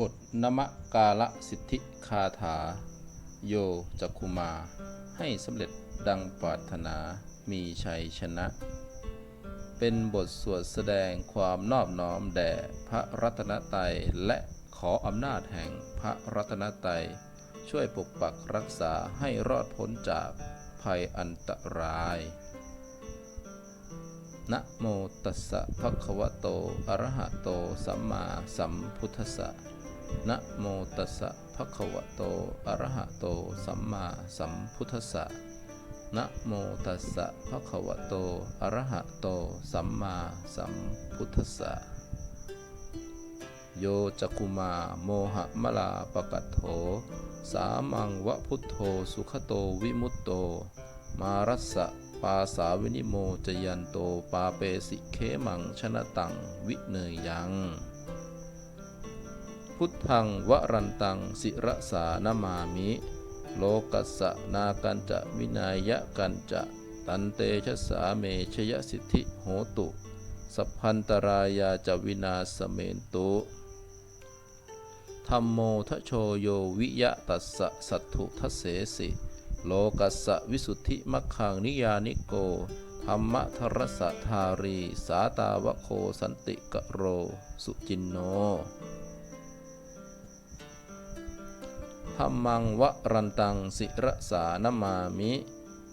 บทนมกาลสิทธิคาถา โยจักคุมา ให้สำเร็จดังปรารถนามีชัยชนะ เป็นบทสวดแสดงความนอบน้อมแด่พระรัตนตรัยและขออำนาจแห่งพระรัตนตรัยช่วยปกปักรักษาให้รอดพ้นจากภัยอันตรายนะโมตัสสะภะคะวะโต อะระหะโต สัมมาสัมพุทธัสสะ นะโมตัสสะภะคะวะโต อะระหะโต สัมมาสัมพุทธัสสะนะโมตัสสะภะคะวะโต อะระหะโต สัมมาสัมพุทธัสสะ โยจักุมาโมหะมลาปกัตโถ สามังวะพุทโธ สุขโตวิมุตโต มารัสสะปาสาวินิโมจยันโต ปาเปสิเคมังชนะตัง วิเนยยัง พุทธังวรันตังสิรสานามามิ โลกัสสะนากันจะวินายะกันจะตันเตชะสาเมชยสิทธิโหตุ สัพพันตรายาจะวินาสเมนตุธรรมโมทโชโยวิยะตัสสะสัตถุทัสเสสิ โลกัสสะวิสุทธิมัคคังนิยานิโกธรรมทรสะธารี สาตาวโคสันติกะโร สุจินโน ธรรมังวรันตังสิรสานมามิ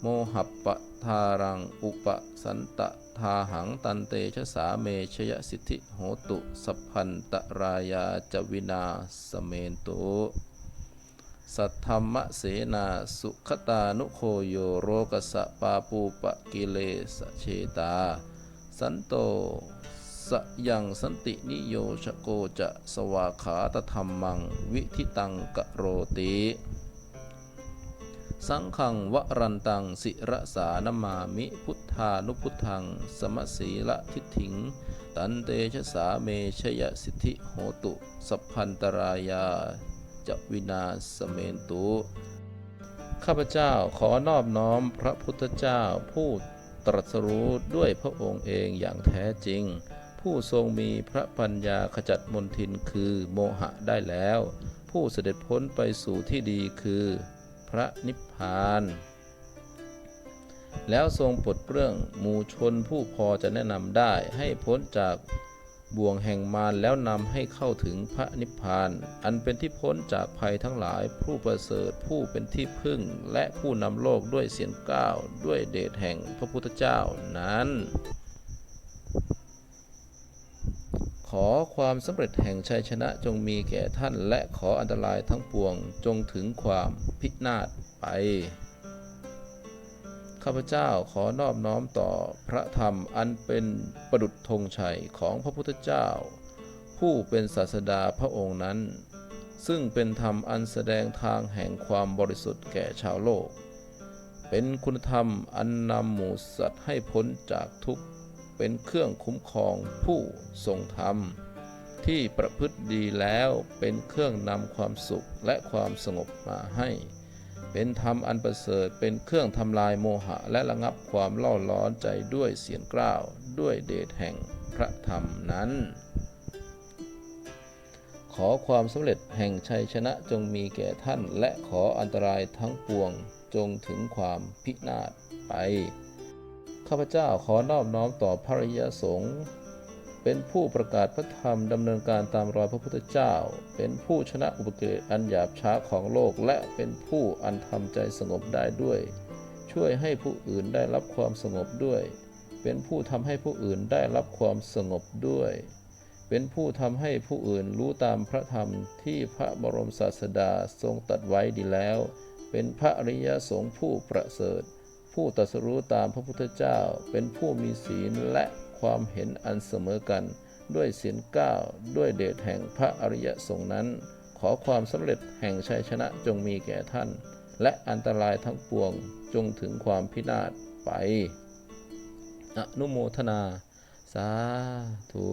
โมหัปปทารังอุปสันตะทาหังตันเตชะสาเมชยสิทธิโหตุสัพพันตรายาจวินาสเมนตุสัทธรรมเสนาสุขตานุโคโยโรกสะปาปูปะกิเลสเชตา สันโต สยังสันตินิโยชโกจะสวาขาตธรรมัง วิธิตังกะโรติ สังขังวรันตังสิระสานมามิพุทธานุพุทธัง สมสีละทิฏฐิง ตันเตชะสาเมชยสิทธิโหตุ สัพพันตรายาจวินาสเมนตุ ข้าพเจ้าขอนอบน้อมพระพุทธเจ้าผู้ตรัสรู้ด้วยพระองค์เองอย่างแท้จริง ผู้ทรงมีพระปัญญาขจัดมนทินคือโมหะได้แล้ว ผู้เสด็จพ้นไปสู่ที่ดีคือ พระนิพพาน แล้วทรงปลดเปลื้องหมู่ชนผู้พอจะแนะนำได้ให้พ้นจากบ่วงแห่งมารแล้วนำให้เข้าถึงพระนิพพาน อันเป็นที่พ้นจากภัยทั้งหลายผู้ประเสริฐผู้เป็นที่พึ่ง และผู้นำโลกด้วยเสียงก้าวด้วยเดชแห่งพระพุทธเจ้านั้น ข อความสำเร็จแห่งชัยชนะจงมีแก่ท่านและขออันตรายทั้งปวงจงถึงความพินาศไปข้าพเจ้าขอนอบน้อมต่อพระธรรมอันเป็นประดุจธงชัยของพระพุทธเจ้า ผู้เป็นศาสดาพระองค์นั้น ซึ่งเป็นธรรมอันแสดงทางแห่งความบริสุทธิ์แก่ชาวโลก เป็นคุณธรรมอันนำหมู่สัตว์ให้พ้นจากทุกข์ เป็นเครื่องคุ้มครองผู้ทรงธรรม ที่ประพฤติดีแล้วเป็นเครื่องนำความสุขและความสงบมาให้ เป็นธรรมอันประเสริฐเป็นเครื่องทำลายโมหะและระงับความเล่าร้อนใจด้วยเสียงกล้าวด้วยเดชแห่งพระธรรมนั้น ขอความสำเร็จแห่งชัยชนะจงมีแก่ท่าน และขออันตรายทั้งปวงจงถึงความพินาศไป ข้าพเจ้าขอนอบน้อมต่อพระริยสงฆ์เป็นผู้ประกาศพระธรรมดำเนินการตามรอยพระพุทธเจ้า เป็นผู้ชนะอุปกิเลสอันหยาบช้าของโลก และเป็นผู้อันทำใจสงบได้ด้วย ช่วยให้ผู้อื่นได้รับความสงบด้วย เป็นผู้ทำให้ผู้อื่นได้รับความสงบด้วย เป็นผู้ทำให้ผู้อื่นรู้ตามพระธรรมที่พระบรมศาสดาทรงตัดไว้ดีแล้ว เป็นพระริยสงฆ์ผู้ประเสริฐ ผู้ตรัสรู้ตามพระพุทธเจ้าเป็นผู้มีศีลและความเห็นอันเสมอกัน ด้วยศีลเก้าด้วยเดชแห่งพระอริยสงฆ์นั้น ขอความสำเร็จแห่งชัยชนะจงมีแก่ท่าน และอันตรายทั้งปวงจงถึงความพินาศไป อนุโมทนา สาธุ